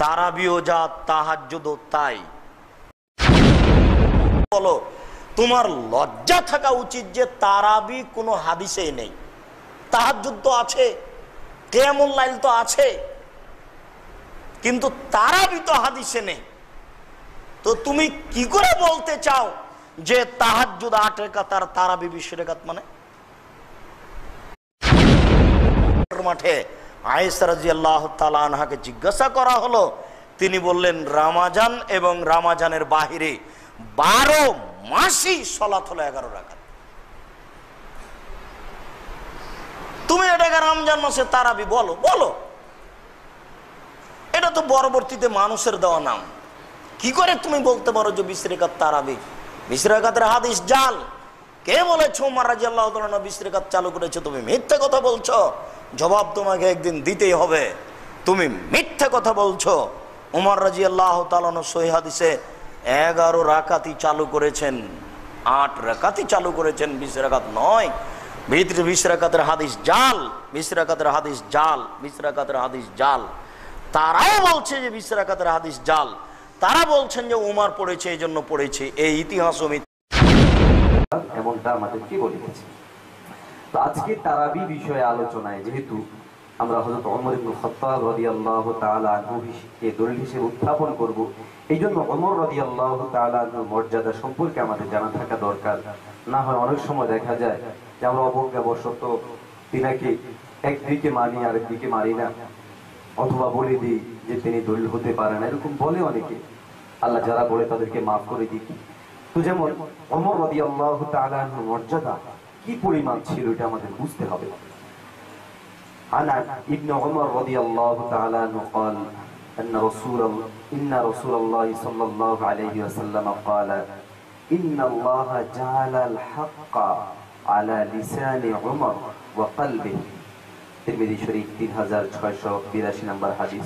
তারাবিও যা তাহাজ্জুদও তাই। বলো, তোমার লজ্জা থাকা উচিত যে তারাবি কোনো হাদিসেই নেই। তাহাজ্জুদ তো আছে কেমন লাইল তো আছে, কিন্তু তারাবি তো হাদিসে নেই। তো তুমি কি করে বলতে চাও যে তাহাজ্জুদ আট রেখাত আর তারাবি বিশ রেখাত মানে? মাঠে আয়েসারাজি আনহাকে জিজ্ঞাসা করা হলো। তিনি বললেন, রামাজান এবং রামাজানের বাহিরে বারো মাসই সলাত হলো এগারো রাখাত। তুমি এটাকে রমজান মাসে তারাবি বলো বলো। এটা তো পরবর্তীতে মানুষের দেওয়া নাম। কি করে তুমি বলতে পারো যে বিশরেখাত তারাবি? বিশরেখাতের হাদিস জাল। কে বলেছ উমার রাজি আল্লাহ বিশরেখাত চালু করেছ? তুমি মিথ্যে কথা বলছো। জবাব তোমাকে একদিন দিতেই হবে। তুমি মিথ্যে কথা বলছো। উমর রাজি আল্লাহ তালানো এগারো রাকাতি চালু করেছেন, আট রাকাতি চালু করেছেন, বিশ রাকাত নয় ভিতরে বিশ রাকাতের হাদিস জাল, বিশ রাকাতের হাদিস জাল, বিশ রাকাতের হাদিস জাল। তারাও বলছে যে বিশ রাকাতের হাদিস জাল। তারা বলছেন যে উমার পড়েছে এই জন্য পড়েছে এই ইতিহাস এমনটা আমাদেরকে বলিতেছে? তো আজকে তারাবি বিষয়ে আলোচনায় যেহেতু আমরা হযরত ওমর ইবনে খাত্তাব রাদিয়াল্লাহু তাআলা আনহুকে দলিল হিসেবে উত্থাপন করব এই জন্য ওমর রাদিয়াল্লাহু তাআলা আনহুর মর্যাদা সম্পর্কে আমাদের জানা থাকা দরকার। না হয় অনেক সময় দেখা যায় যে আমরা অবজ্ঞাবশত তিনাকে একদিকে মানি, আরেকদিকে মানি না, অথবা বলে দিই যে তিনি দলিল হতে পারেন এরকম বলে অনেকে। আল্লাহ যারা বলে তাদেরকে মাফ করে দিই তো যেমন অমর রদি আল্লাহ মর্যাদা কি পরিমাণ ছিল এটা আমাদের বুঝতে হবে عن ابن عمر رضي الله تعالى عنه قال أن رسول إن رسول الله صلى الله عليه وسلم قال إن الله جعل الحق على لسان عمر وقلبه তিরমিজি শরীফ তিন হাজার ছয়শো বিরাশি নম্বর হাদিস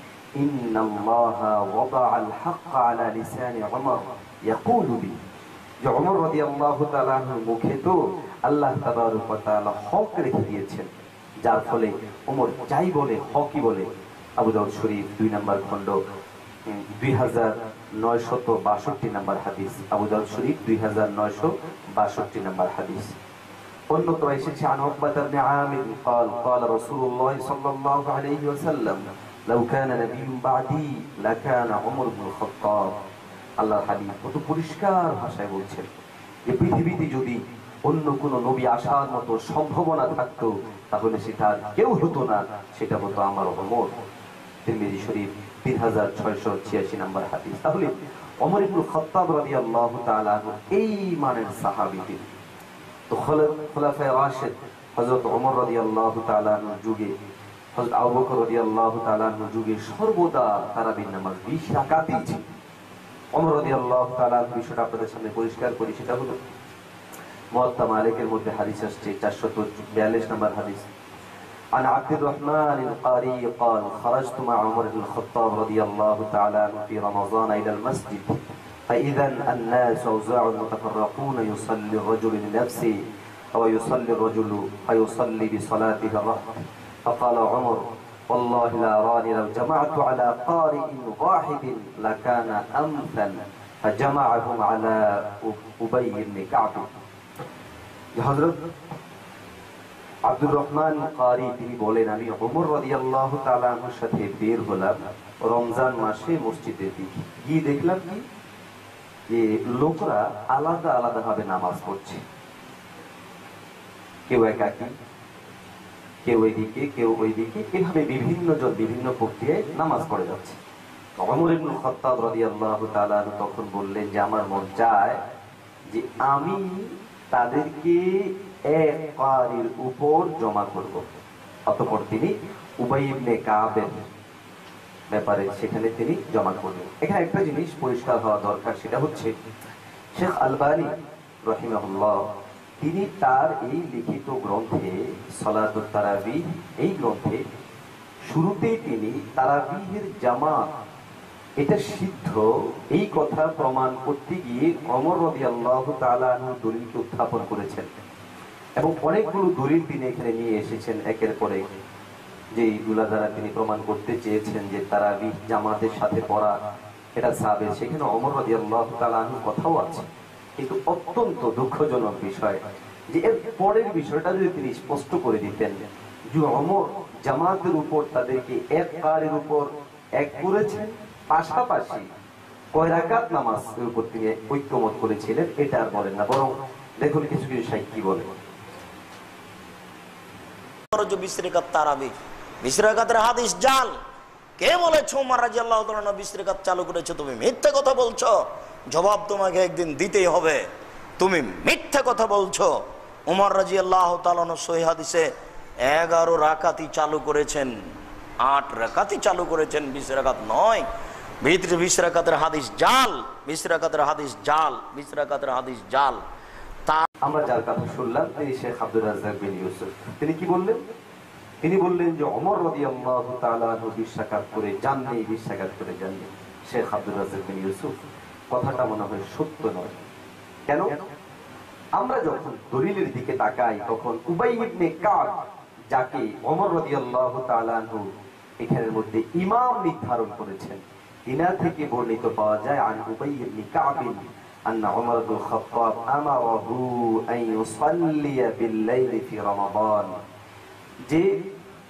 إن الله وضع الحق على لسان عمر يقول بي যে ওমর রাদিয়াল্লাহু তাআলা মুখে তো আল্লাহ তাবারক ওয়া তাআলা হক রেখে দিয়েছেন যার ফলে ওমর যাই বলে হকই বলে আবু দাউদ শরীফ দুই নম্বর খণ্ড দুই হাজার নয়শত বাষট্টি নম্বর হাদিস আবু দাউদ শরীফ দুই হাজার নয়শো বাষট্টি নম্বর হাদিস অন্যত্র এসেছে عن عقبة بن عامر قال قال رسول الله صلى الله عليه وسلم লাউ কানা নাবিয়ুম বাদি লাকানা ওমর ইবনুল খাত্তাব আল্লাহ হাবিব কত পরিষ্কার ভাষায় বলছেন। যে পৃথিবীতে যদি অন্য কোনো নবী আসার মতো সম্ভাবনা থাকতো, তাহলে সেটা কেউ হতো না, সেটা হতো আমার অমর তিরমিজি শরীফ তিন হাজার ছয়শো ছিয়াশি নাম্বার হাদিস। তাহলে অমর ইবুল খত্তাব রাজি আল্লাহ এই মানের সাহাবি তো খোলাফায় রাশেদ হজরত অমর রাজি আল্লাহ যুগে হযরত আবু বকর রাদিয়াল্লাহু তাআলা যুগে সর্বদা তারাবির নামাজ 20 রাকাতই ছিল ওমর রাদিয়াল্লাহু তাআলা বিষয়টা আপনাদের সামনে পরিষ্কার করি সেটা হলো মুয়াত্তা মালিকের মধ্যে হাদিস আসছে 442 নম্বর হাদিস عن عبد الرحمن القاري قال خرجت مع عمر بن الخطاب رضي الله تعالى عنه في رمضان إلى المسجد فإذا الناس أوزاع متفرقون يصلي الرجل لنفسه أو يصلي الرجل فيصلي بصلاته الرهط فقال عمر والله لا أراني لو جمعت على قارئ واحد لكان أمثل فجمعهم على أبي بن كعب حضرت আব্দুর রহমান কারি তিনি বলেন আমি ওমর রাদিয়াল্লাহু তাআলা আনহুর সাথে বের হলাম রমজান মাসে মসজিদের দিকে গিয়ে দেখলাম কি যে লোকরা আলাদা আলাদা ভাবে নামাজ পড়ছে কেউ একাকি কেউ এদিকে, কেউ ওইদিকে, এভাবে বিভিন্ন জন বিভিন্ন প্রক্রিয়ায় নামাজ পড়ে যাচ্ছে। তখন বললেন যে, আমার মন চায় যে আমি তাদেরকে এক উপর জমা করব। অতঃপর তিনি উবাই ইবনে ব্যাপারে সেখানে তিনি জমা করলেন। এখানে একটা জিনিস পরিষ্কার হওয়া দরকার, সেটা হচ্ছে শেখ আলবানি রহিমাহুল্লাহ তিনি তার এই লিখিত গ্রন্থে সলাতুত তারাবি এই গ্রন্থে শুরুতেই তিনি তারাবিহের জামাত এটা সিদ্ধ এই কথা প্রমাণ করতে গিয়ে অমর রবি আল্লাহ দলিলকে উত্থাপন করেছেন। এবং অনেকগুলো দলিল তিনি এখানে নিয়ে এসেছেন একের পরে যে এইগুলা দ্বারা তিনি প্রমাণ করতে চেয়েছেন যে তারা জামাতের সাথে পড়া, এটা সাবে সেখানে অমর রদি আল্লাহ তালাহুর কথাও আছে। কিন্তু অত্যন্ত দুঃখজনক বিষয় যে এর পরের বিষয়টা যদি তিনি স্পষ্ট করে দিতেন অমর জামাতের উপর তাদেরকে এক উপর এক করেছেন পাশাপাশি কয় রাকাত নামাজের উপর তিনি ঐক্যমত করেছিলেন, এটা আর বলেন না, বরং দেখুন কিছু কিছু সাহিত্য বলে। জাল। কে বলেছ চালু করেছ, তুমি মিথ্যে কথা বলছো? জবাব তোমাকে একদিন দিতেই হবে। তুমি মিথ্যে কথা বলছো। উমর তাআলা সহিহ হাদিসে এগারো রাকাতি চালু করেছেন, আট রাকাতি চালু করেছেন, বিশ রাকাত নয়। ভিতরে বিশ রাকাতের হাদিস জাল, বিশ রাকাতের হাদিস জাল, বিশ রাকাতের হাদিস জাল। তা আমরা যার কথা শুনলাম, তিনি শেখ আব্দুল বিন ইউসুফ। তিনি কি বললেন? তিনি বললেন যে অমর আনহু বিশ্বাকাত করে করে শেখ আব্দুল বিন ইউসুফ কথাটা মনে হয় সত্য নয় কেন আমরা যখন দলিলের দিকে তাকাই তখন উবাই ইবনে কাব যাকে অমর রাদিয়াল্লাহু তাআলা আনহু এখানের মধ্যে ইমাম নির্ধারণ করেছেন ইনার থেকে বর্ণিত পাওয়া যায় আন উবাই ইবনে কাব أن عمر بن الخطاب أمره أن يصلي بالليل في رمضان যে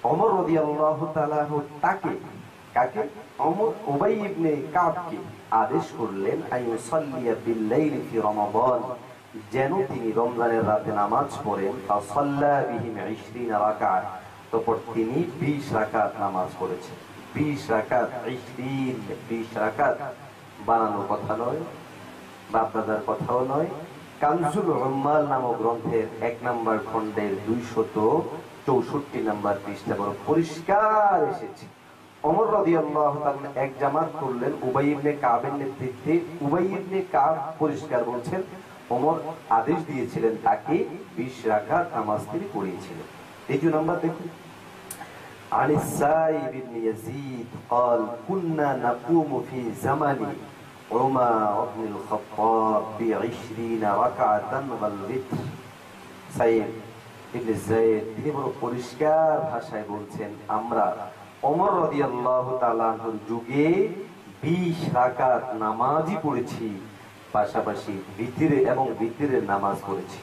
অমর রাদিয়াল্লাহু তাআলা তাকে কাকে অমর উবাই ইবনে কাবকে আদেশ করলেন যেন তিনি রমজানের রাতে নামাজ পড়েন, ফাসাল্লা বিহিম 20 রাকাত তারপর তিনি 20 রাকাত নামাজ পড়েছেন। 20 রাকাত 20 20 রাকাত। বানানোর কথা নয়, বাপদাদার কথাও নয়। কানজুল রম্মাল নামক গ্রন্থের এক নাম্বার খণ্ডের দুইশত চৌষট্টি নাম্বার পৃষ্ঠা বড় পরিষ্কার এসেছে। অমর রাদিয়াল্লাহু তাআলা এক জামাত করলেন উবাই ইবনে কাবের নেতৃত্বে উবাই ইবনে কাব পরিষ্কার বলছেন ওমর আদেশ দিয়েছিলেন তাকে 20 রাকাত নামাজ তিনি পড়িয়েছিলেন দ্বিতীয় নাম্বার দেখুন عن السائب بن يزيد قال كنا نقوم في زمن عمر بن الخطاب بعشرين ركعة والوتر সাইদ ইবনে যায়েদ তিনি বড় পরিষ্কার ভাষায় বলছেন আমরা রাদিয়াল্লাহু তাআলা আনহুর যুগে 20 রাকাত নামাজই পড়েছি, পাশাপাশি ভিতরে এবং ভিতরের নামাজ পড়েছি।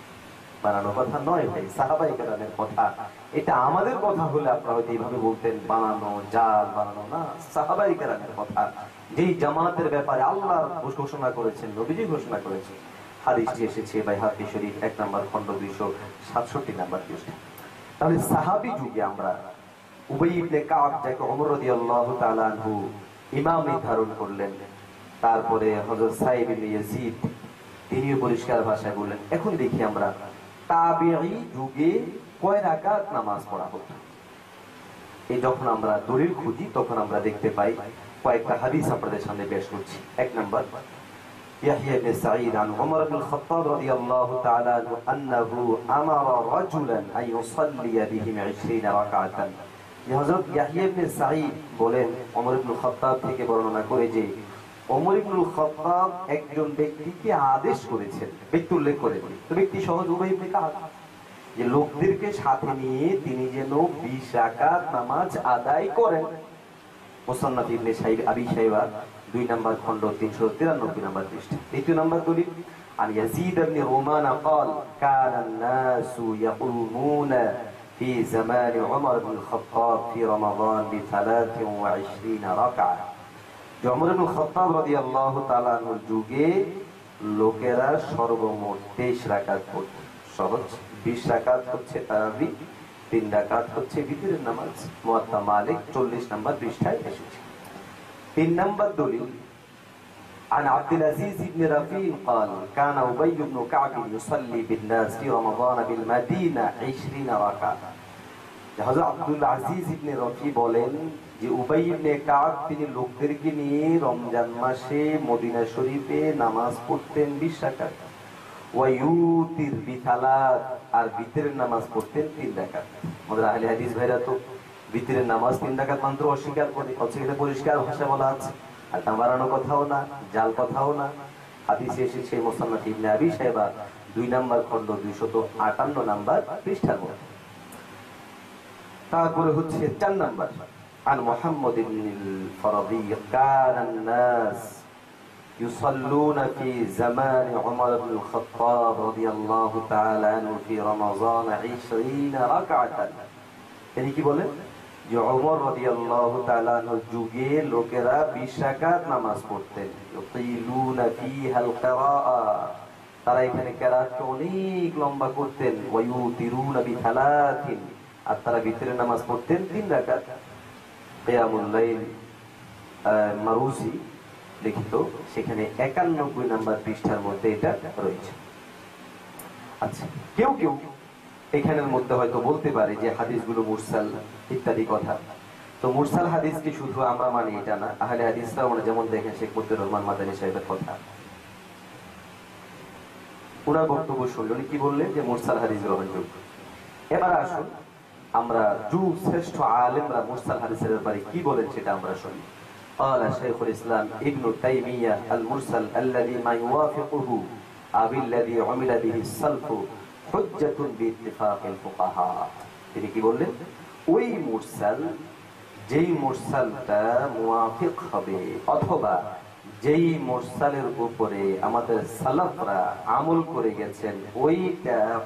বানানো কথা নয় ভাই, সাহাবাই কেরামের কথা। এটা আমাদের কথা হলে আপনারা হয়তো এইভাবে বলতেন, বানানো, জাল বানানো না, সাহাবাই কেরামের কথা। যেই জামাতের ব্যাপারে আল্লাহ ঘোষণা করেছেন, নবীজি ঘোষণা করেছেন। হাদিসটি এসেছে বাই হাফি শরীফ এক নম্বর খন্ড দুইশো সাতষট্টি নাম্বার পৃষ্ঠা। তাহলে সাহাবি যুগে আমরা উবাই ইবনে কাব যাকে ওমর রাদিয়াল্লাহু তাআলা আনহু ইমাম নির্ধারণ করলেন তারপরে হযরত সাইব ইবনে ইয়াজিদ তিনিও পরিষ্কার ভাষায় বললেন এখন দেখি আমরা তাবিঈ যুগে কয় রাকাত নামাজ পড়া হতো এই যখন আমরা দলিল খুঁজি তখন আমরা দেখতে পাই কয়েকটা হাদিস আপনাদের সামনে পেশ করছি এক নাম্বার يحيى بن سعيد عن عمر بن الخطاب رضي الله تعالى عنه أنه أمر رجلا أن يصلي بهم عشرين ركعة হযরত ইয়াহিয়া ইবনে সাঈদ বলেন ওমর ইবনুল খাত্তাব থেকে বর্ণনা করে যে ওমর ইবনুল খাত্তাব একজন ব্যক্তিকে আদেশ করেছেন ব্যক্তি উল্লেখ করে তো ব্যক্তি সহজ উবাই ইবনে কাব যে লোকদেরকে সাথে নিয়ে তিনি যেন 20 রাকাত নামাজ আদায় করেন মুসান্নাফ ইবনে সাইদ আবি সাইবা দুই নাম্বার খণ্ড 393 নাম্বার পৃষ্ঠা দ্বিতীয় নাম্বার দলিল عن يزيد بن رومان قال كان الناس يقومون في زمان عمر بن الخطاب في رمضان بثلاث وعشرين ركعة যে অমর ইবনুল খাত্তাব রাদিয়াল্লাহু তাআলা আনহুর যুগে লোকেরা সর্বমোট 23 রাকাত পড়ত সহজ 20 রাকাত হচ্ছে তারাবি তিন রাকাত হচ্ছে বিতরের নামাজ মুয়াত্তা মালিক 40 নম্বর পৃষ্ঠায় এসেছে তিন নম্বর দলিল عن عبد العزيز بن رفيع قال كان أبي بن كعب يصلي بالناس في رمضان بالمدينة عشرين ركعة হযরত আব্দুল আজিজ ইবনে রফি বলেন যে উবাই ইবনে কাব তিনি লোকদেরকে নিয়ে রমজান মাসে মদিনা শরীফে নামাজ পড়তেন 20 রাকাত ওয়ায়ুতির বিথালাত আর বিতরের নামাজ পড়তেন 3 রাকাত আমাদের আহলে হাদিস ভাইরা তো বিতরের নামাজ 3 রাকাত মাত্র অস্বীকার করে অস্বীকার পরিষ্কার ভাষা বলা আছে আর তা বাড়ানো কথাও না জাল কথাও না হাদিসে এসেছে মোসান্নাফ ইবনে আবি সাহেবা দুই নাম্বার খণ্ড 258 নাম্বার পৃষ্ঠার মধ্যে তারপরে হচ্ছে চার নাম্বার عن محمد بن الفرضي كان الناس يصلون في زمان عمر بن الخطاب رضي الله تعالى عنه في رمضان عشرين ركعة তিনি কি বলেন যে ওমর রাদিয়াল্লাহু তাআলা আনহুর যুগে লোকেরা 20 নামাজ পড়তেন। তারা এখানে কেরাতকে অনেক লম্বা করতেন। ওয়ায়ুতিরুনা বিথালাতিন আর তারা ভিতরে নামাজ পড়তেন তিন রাকাত। কিয়ামুল লাইল মারুসি লিখিত। সেখানে একানব্বই নাম্বার পৃষ্ঠার মধ্যে এটা রয়েছে। আচ্ছা কেউ কেউ এখানের মধ্যে হয়তো বলতে পারে যে হাদিসগুলো মুরসাল ইত্যাদি কথা তো মুরসাল হাদিসকে শুধু আমরা মানি এটা না আহলে হাদিসরা আমরা যেমন দেখেন শেখ মুদ্দুর রহমান মাদানী সাহেবের কথা ওনার বক্তব্য শুনলেন উনি কি বললেন যে মুরসাল হাদিস গ্রহণযোগ্য এবার আসুন আমরা যুগ শ্রেষ্ঠ আলেমরা মুরসাল হাদিসের ব্যাপারে কি বলেন সেটা আমরা শুনি قال شيخ الإسلام ابن تيمية المرسل الذي ما يوافقه أو الذي عمل به السلف তিনি কি বললেন? ওই মুরসাল, যেই মুরসালটা হবে, অথবা যেই উপরে আমাদের সালাফরা আমল করে গেছেন, ওইটা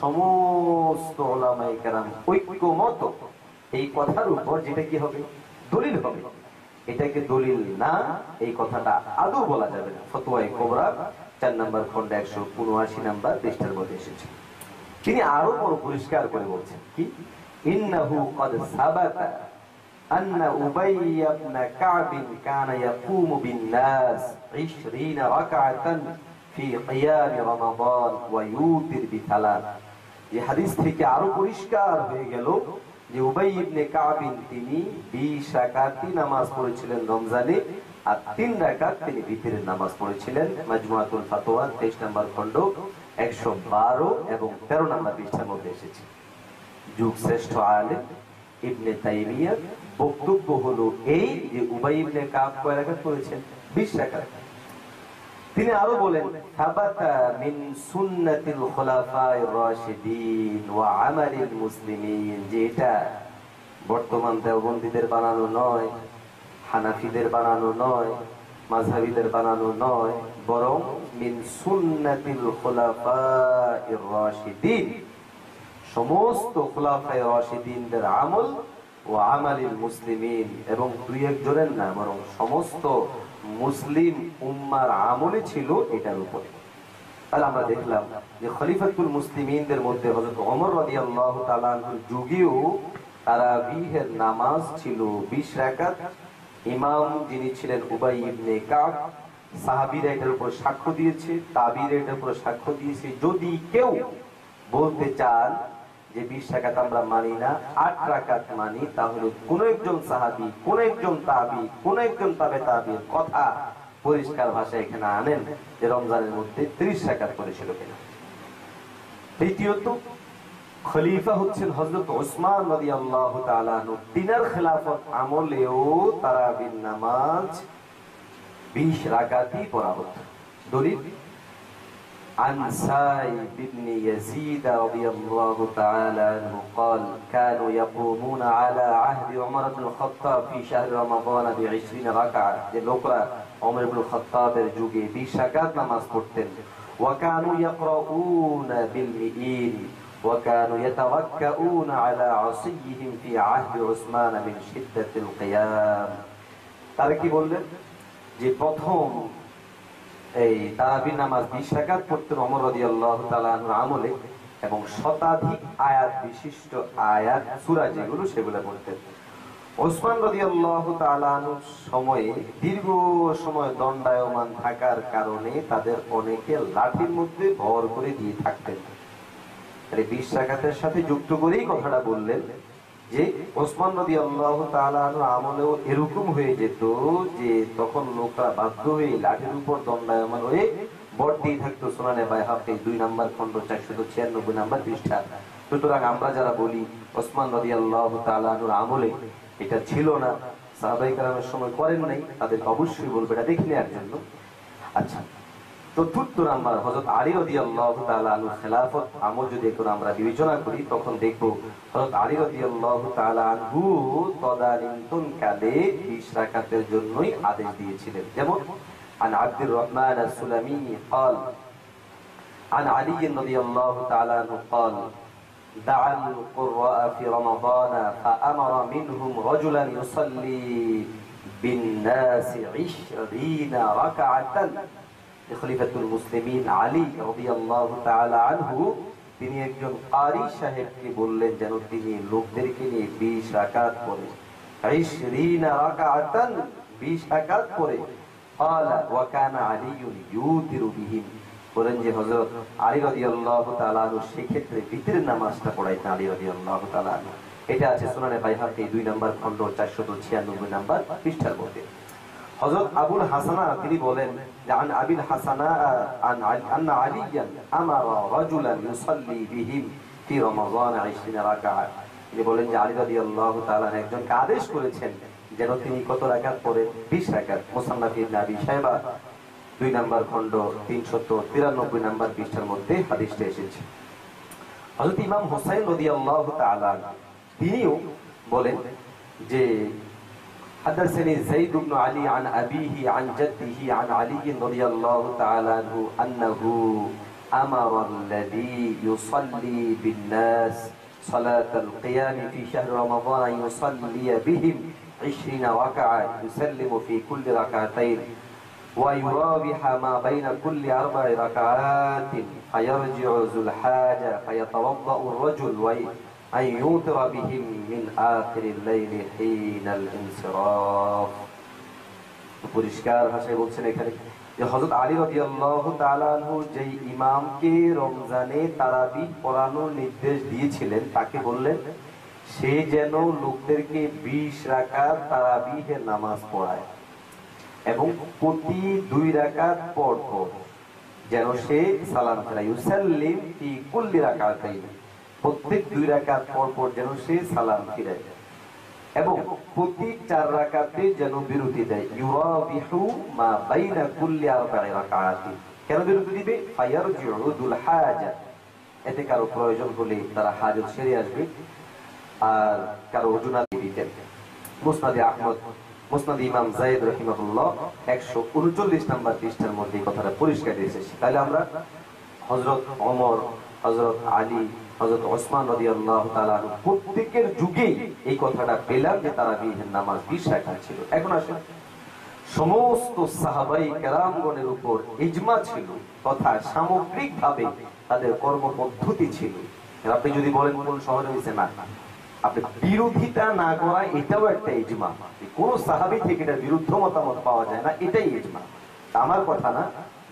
সমস্ত কেরাম ঐক্যমত। এই কথার উপর যেটা কি হবে? দলিল হবে। এটাকে দলিল না, এই কথাটা আদৌ বলা যাবে না। ফতোয়ায় কোবরা চার নম্বর খন্ড একশো উনআশি নাম্বার পৃষ্ঠার মধ্যে এসেছে তিনি আরো বড় পরিষ্কার করে বলছেন কি ইন্নাহু قد ثبت أن أبي بن كعب كان يقوم بالناس عشرين ركعة في قيام رمضان ويوتر بثلاث এই হাদিস থেকে আরো পরিষ্কার হয়ে গেল যে উবাই ইবনে কাবিন তিনি 20 রাকাতি নামাজ পড়েছিলেন রমজানে আর তিন রাকাত তিনি ভিতরের নামাজ পড়েছিলেন। মাজমুআতুল ফাতোয়া 23 নম্বর খণ্ড 112 এবং 13 নম্বর পৃষ্ঠার মধ্যে এসেছে। যুগ শ্রেষ্ঠ আলেম ইবনে বক্তব্য হলো এই যে উবাই ইবনে কয় রাকাত পড়েছেন? 20 রাকাত। তিনি আরও বলেন থাবাতা মিন সুন্নাতিল খুলাফায়ে রাশিদিন ওয়া আমালিল মুসলিমিন, যে বর্তমান দেওবন্দীদের বানানো নয়। হানাফিদের বানানো নয়, মাযহাবিদের বানানো নয়, বরং মিন সুন্নাতিল খুলাফায়ে রাশিদিন। সমস্ত খুলাফায়ে রাশিদিনদের আমল ও আমালিল মুসলিমিন এবং দুই একজনের না, বরং সমস্ত মুসলিম উম্মার আমলই ছিল এটার উপরে। তাহলে আমরা দেখলাম যে খলিফাতুল মুসলিমিনদের মধ্যে হযরত ওমর রাদিয়াল্লাহু তাআলা আনহুর যুগেও তারাবিহের নামাজ ছিল 20 রাকাত ইমাম যিনি ছিলেন উবাই ইবনে কাব, সাহাবীরা এটার উপর সাক্ষ্য দিয়েছে তাবিরা এটার উপর সাক্ষ্য দিয়েছে। যদি কেউ বলতে চান যে বিশ রাকাত আমরা মানি না, আট রাকাত মানি, তাহলে কোন একজন সাহাবি, কোন একজন তাবি, কোন একজন তাবে তাবির কথা পরিষ্কার ভাষায় এখানে আনেন যে রমজানের মধ্যে ত্রিশ রাকাত করেছিল কিনা। দ্বিতীয়ত খলিফা হচ্ছেন হজরত ওসমান নদী আল্লাহ তিনার খেলাফত আমলেও তারাবির নামাজ বিশ রাকাতই পড়া হতো দলিল عن سائب بن يزيد رضي الله تعالى عنه قال كانوا يقومون على عهد عمر بن الخطاب في شهر رمضان بعشرين ركعة যে লোকরা عمر بن الخطاب এর যুগে 20 রাকাত নামাজ পড়তেন وكانوا يقرؤون بالمئين وكانوا يتوكؤون على عصيهم في عهد عثمان من شدة القيام তারা কি বললেন যে প্রথম এই তারাবির নামাজ বিশ রাকাত পড়তেন অমর রাদিয়াল্লাহু তাআলা আনহুর আমলে এবং শতাধিক আয়াত বিশিষ্ট আয়াত সূরা যেগুলো সেগুলো পড়তেন ওসমান রাদিয়াল্লাহু তাআলা আনহুর সময়ে দীর্ঘ সময় দণ্ডায়মান থাকার কারণে তাদের অনেকে লাঠির মধ্যে ভর করে দিয়ে থাকতেন তাহলে বিশ রাকাতের সাথে যুক্ত করেই কথাটা বললেন যে ওসমান নদী আল্লাহ আমলেও এরকম হয়ে যেত যে তখন লোকরা বাধ্য হয়ে লাঠির উপর দণ্ডায়মান হয়ে বট দিয়ে থাকতো দুই নাম্বার খন্ড চারশত ছিয়ানব্বই নাম্বার পৃষ্ঠা। সুতরাং আমরা যারা বলি ওসমান নদী আল্লাহ তালানুর আমলে এটা ছিল না, সাহাবাই সময় করেন নাই, তাদের অবশ্যই বলবে এটা দেখে নেওয়ার জন্য। আচ্ছা চতুর্থ নাম্বার হজরত আলী রদি আল্লাহ তালুর খেলাফত আমল যদি এখন আমরা বিবেচনা করি তখন দেখবো হজরত আলী রদি আল্লাহ তালু তদানীন্তন কালে বিশ রাকাতের জন্যই আদেশ দিয়েছিলেন যেমন عن عبد الرحمن السلمي قال عن علي رضي الله تعالى عنه قال دعا القراء في رمضان فأمر منهم رجلا يصلي بالناس عشرين ركعة খলিফাতুল মুসলিমিন আলী আনহু, তিনি একজন সাহেবকে বললেন যেন তিনি লোকদেরকে নিয়ে সেক্ষেত্রে নামাজটা এটা আছে সুনানে বাইহাকি 2 নম্বর খণ্ড 496 নম্বর পৃষ্ঠার মধ্যে। হযরত আবুল হাসানা তিনি বলেন যে, আন আবিল হাসানা, আন আন্না আলিয়ান আমারা রাজুলান ইউসাল্লি বিহিম ফি রমাযান 20 রাকাত তিনি বলেন যে, আলী রাদিয়াল্লাহু তাআলা একজনকে আদেশ করেছেন যেন তিনি কত রাকাত পড়েন 20 রাকাত। মুসান্নাফ ইবনে আবি শাইবা, দুই নাম্বার খণ্ড 393 নাম্বার পৃষ্ঠার মধ্যে হাদিসটা এসেছে। হযরত ইমাম হোসাইন রাদিয়াল্লাহু তাআলা তিনিও বলেন যে حدثني زيد بن علي عن أبيه عن جده عن علي رضي الله تعالى عنه أنه أمر الذي يصلي بالناس صلاة القيام في شهر رمضان يصلي بهم عشرين ركعة يسلم في كل ركعتين ويراوح ما بين كل أربع ركعات فيرجع ذو الحاجة فيتوضأ الرجل أن يوتر بهم من آخر الليل حين الانصراف পরিষ্কার ভাষায় বলছেন এখানে যে হযরত আলী রাদিয়াল্লাহু তাআলা আনহু যেই ইমামকে রমজানে তারাবি পড়ানোর নির্দেশ দিয়েছিলেন তাকে বললেন সে যেন লোকদেরকে 20 রাকাত তারাবিহের নামাজ পড়ায় এবং প্রতি দুই রাকাত পর পর যেন সে সালাম ফেরায় ইউসাল্লিম ফি কুল্লি রাকাতাইন প্রত্যেক দুই রাকাত পর পর যেন সে সালাম ফিরায় এবং প্রতি চার রাকাতে যেন বিরতি দেয়। ইউরাবিহু মা বাইনা কুল্লি আরবা'i রাকাতি। কেন বিরতি দিবে? ফায়ারজিউদুল হাজা। এতে কারও প্রয়োজন হলে তারা হাজত সেরে আসবে আর কারও ওজুনা দিতেন। মুসনাদে আহমদ, মুসনাদ ইমাম জায়েদ রহিমাহুল্লাহ একশো উনচল্লিশ নাম্বার পৃষ্ঠার মধ্যে কথাটা পরিষ্কার এসেছে তাহলে আমরা হজরত অমর হজরত আলী প্রত্যেকের এই কথাটা পেলাম যে তারা বিহের নামাজ ছিল। এখন আসেন। সমস্ত সাহাবাই কেরামগণের উপর ইজমা ছিল, তথা তাদের ছিল। আপনি যদি বলেন কোন শহরে হয়েছে না। আপনি বিরোধিতা না করা, এটাও একটা ইজমা। কোন সাহাবি থেকে এটা বিরুদ্ধ মতামত পাওয়া যায় না, এটাই ইজমা। আমার কথা না।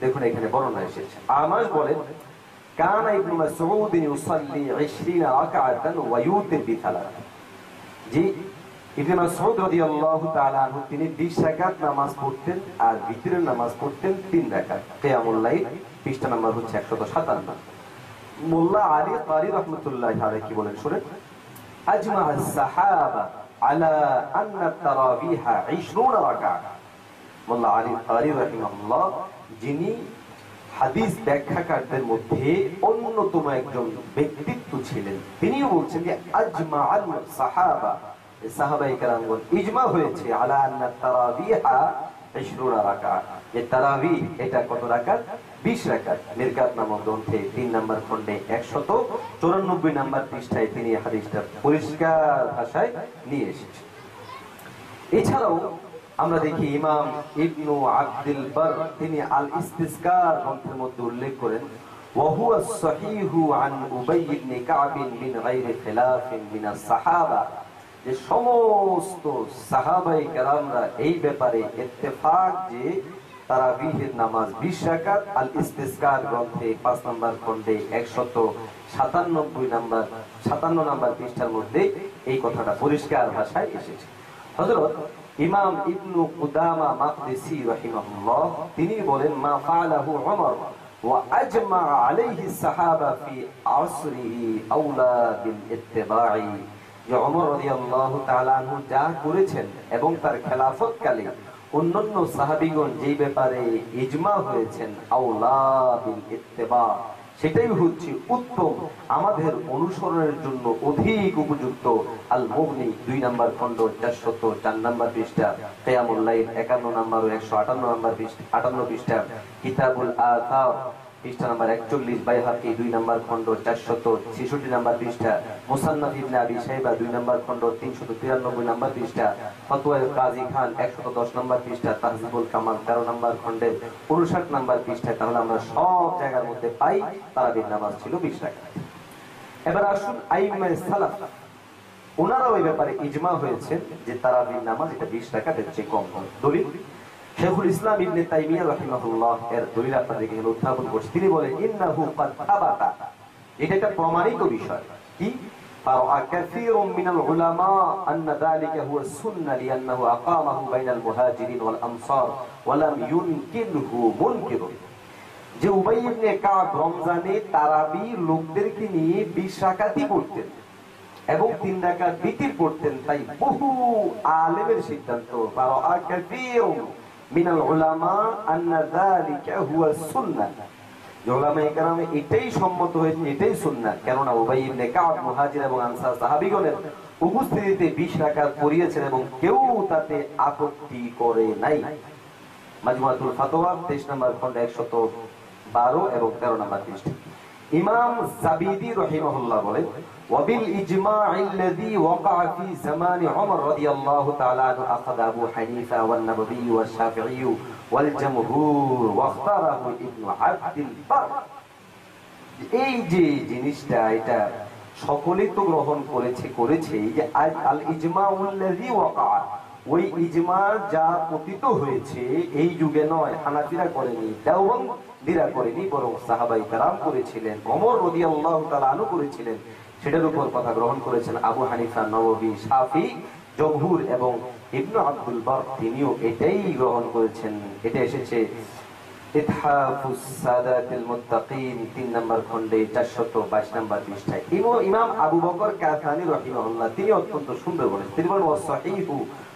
দেখুন, এখানে বর্ণনা এসেছে। আমার বলেন كان ابن مسعود يصلي 20 ركعة ويوتر بثلاث জি ইবনে মাসউদ রাদিয়াল্লাহু তাআলা আনহু তিনি 20 রাকাত নামাজ পড়তেন আর বিতরের নামাজ পড়তেন 3 রাকাত কিয়ামুল লাইল পৃষ্ঠা নাম্বার হচ্ছে 157 মোল্লা আলী কারি রাহমাতুল্লাহ আলাইহি কি বলেন শুনেন আজমা الصحابة على أن التراويح 20 রাকাত মোল্লা আলী কারি রাহিমাহুল্লাহ যিনি হাদিস ব্যাখ্যাকারদের মধ্যে অন্যতম একজন ব্যক্তিত্ব ছিলেন। তিনিও বলছেন যে আজমা আল সাহাবা সাহাবাই ইজমা হয়েছে, আলা আন্না তারাবিহা 20 রাকাত। যে তারাবি এটা কত নম্বর পৃষ্ঠায় তিনি পরিষ্কার ভাষায় নিয়ে এসেছেন। এছাড়াও আমরা দেখি ইমাম ইবনু আব্দুল বার তিনি আল ইস্তিসকার গ্রন্থের মধ্যে উল্লেখ করেন وهو الصحيح عن أبي بن كعب من غير خلاف من الصحابة যে সমস্ত সাহাবাই কেরামরা এই ব্যাপারে ইত্তেফাক যে তারাবিহের নামাজ বিশ রাকাত আল ইস্তিসকার গ্রন্থে পাঁচ নম্বর খন্ডে একশত সাতানব্বই নাম্বার সাতান্ন নাম্বার পৃষ্ঠার মধ্যে এই কথাটা পরিষ্কার ভাষায় এসেছে হযরত ইমাম ইবনু কুদামা মাকদিসি রাহিমাহুল্লাহ, তিনি বলেন, মা ফাআলাহু উমর ওয়া আজমা আলাইহি সাহাবা ফি আসরিহি আওলা বিল ইত্তিবাই যে ওমর রাদিয়াল্লাহু তাআলা আনহু যা করেছেন এবং তার খেলাফতকালে অন্যান্য সাহাবীগণ যেই ব্যাপারে ইজমা হয়েছেন আওলা বিল ইত্তিবা সেটাই হচ্ছে উত্তম। আমাদের অনুসরণের জন্য অধিক উপযুক্ত। আল মগ্নি দুই নাম্বার খন্ড চারশত চার নাম্বার পৃষ্ঠা। কেয়ামুল্লাইল একান্ন নাম্বার একশো আটান্ন নাম্বার পৃষ্ঠা, আটান্ন পৃষ্ঠা। কিতাবুল আথার পৃষ্ঠা নাম্বার একচল্লিশ দুই নাম্বার খন্ড চারশত ছেষট্টি পৃষ্ঠা ইবনে আবি সাহেবা দুই খন্ড তিনশত তিরানব্বই পৃষ্ঠা কাজী খান একশত দশ পৃষ্ঠা, তাহজিবুল কামাল তেরো উনষাট নাম্বার পৃষ্ঠায় তাহলে আমরা সব জায়গার মধ্যে পাই তারাবির নামাজ ছিল বিশ টাকা এবার আসুন আইমায় সালাফ। ওনারাও এই ব্যাপারে ইজমা হয়েছে যে তারাবির নামাজ এটা বিশ টাকার চেয়ে কম দলিল? শেখুল ইসলাম ইবনে তাইমিয়া রাহিমাহুল্লাহ এর দলিল আপনাদেরকে এখানে উত্থাপন করছে তিনি বলেন ইন্নাহু কাদ তাবাতা এটা একটা প্রমাণিত বিষয় কি فرأى كثير من العلماء أن ذلك هو السنة لأنه أقامه بين المهاجرين والأنصار ولم ينكره منكر যে উবাই ইবনে কাব রমজানে তারাবি লোকদেরকে নিয়ে বিশ রাকাতই পড়তেন এবং তিন রাকাত বিতির পড়তেন তাই বহু আলেমের সিদ্ধান্ত ফারাআ কাসীর মিনাল উলামা আন্না যালিকা হুয়া সুন্নাহ। যে উলামায়ে কেরামে এটাই সম্মত হয়েছে, এটাই সুন্নাহ। কেননা উবাই ইবনে কাব মুহাজির এবং আনসার সাহাবীগণের উপস্থিতিতে 20 রাকাত পড়িয়েছেন এবং কেউ তাতে আপত্তি করে নাই। মাজমুআতুল ফাতোয়া 23 নম্বর খন্ড 112 এবং 13 নম্বর পৃষ্ঠা। ইমাম জাবিদি রহিমহুল্লাহ বলেন, ওয়াবিল ইজমা'iল্লাযী ওয়াকা'a ফি জামানি উমর রাদিয়াল্লাহু তাআলা আনহু আখাদ আবু হানিফা ওয়ান নাবাবী ওয়াস শাফিঈ ওয়াল জামহুর ওয়াখতারাহু ইবনু আব্দুল বার। এই যে জিনিসটা, এটা সকলে তো গ্রহণ করেছে করেছে যে আল ইজমাউল্লাযী ওয়াকা'a ওই ইজমা যা পতিত হয়েছে, এই যুগে নয়, হানাফিরা করেনি দেওবন্দ দেওবন্দিরা করেনি বরং সাহাবাই কারাম করেছিলেন? ওমর রাদিয়াল্লাহু তাআলা আনহু করেছিলেন। সেটার উপর কথা গ্রহণ করেছেন আবু হানিফা নববী শাফি, জমহুর এবং ইবনু আব্দুল বার। তিনিও এটাই গ্রহণ করেছেন। এটা এসেছে তিন নম্বর খণ্ডে 422 নম্বর পৃষ্ঠায়। ইমাম আবু বকর কাসানি রাহিমাহুল্লাহ, তিনি অত্যন্ত সুন্দর বলেছেন। তিনি বলেন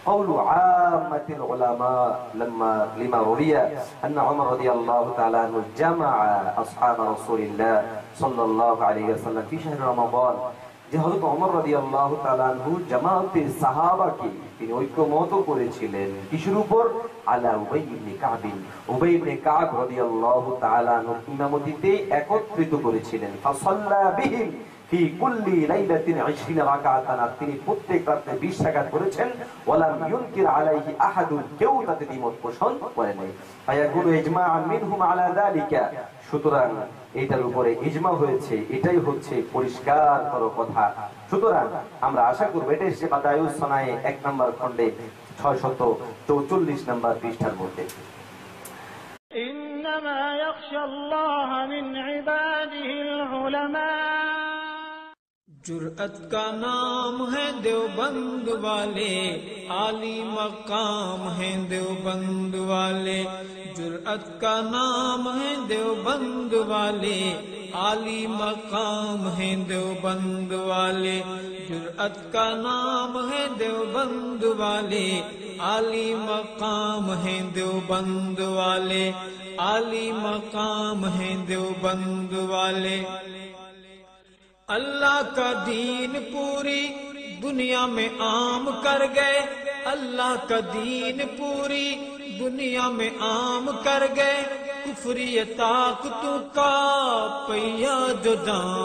قول عامة العلماء لما لما روي أن عمر رضي الله تعالى عنه جمع أصحاب رسول الله صلى الله عليه وسلم في شهر رمضان যে হযরত ওমর রাদিয়াল্লাহু তাআলা আনহু জামাতে সাহাবাকে তিনি ঐক্যমত করেছিলেন কিসের উপর আলা উবাই ইবনে কাব উবাই ইবনে কাব রাদিয়াল্লাহু তাআলা আনহু ইমামতিতে একত্রিত করেছিলেন ফাসাল্লা বিহিম ফি কুল্লি লাইলাতিন 20 রাকাতান আর তিনি প্রত্যেক রাতে 20 রাকাত করেছেন ওয়ালাম ইউনকির আলাইহি আহাদুন কেউ তাতে দ্বিমত পোষণ করে নাই ফায়াকুনু ইজমাআন মিনহুম আলা যালিকা সুতরাং এটার উপরে ইজমা হয়েছে এটাই হচ্ছে পরিষ্কার করো কথা সুতরাং আমরা আশা করবো এটা এসে বাদায়ুস সনায় এক নম্বর খণ্ডে ছয় শত চৌচল্লিশ নম্বর পৃষ্ঠার মধ্যে إنما يخشى الله من عباده العلماء जुरअत का नाम है देवबंद वाले, आली मकाम है देवबंद वाले। जुरअत का नाम है देवबंद वाले, आली मकाम है देवबंद वाले। जुरअत का नाम है देवबंद वाले, आली मकाम है देवबंद वाले। आली मकाम है देवबंद वाले। اللہ کا دین پوری دنیا میں عام کر گئے۔ اللہ کا دین پوری دنیا میں عام کر گئے۔ کفری طاقتوں کا پہیا جو دام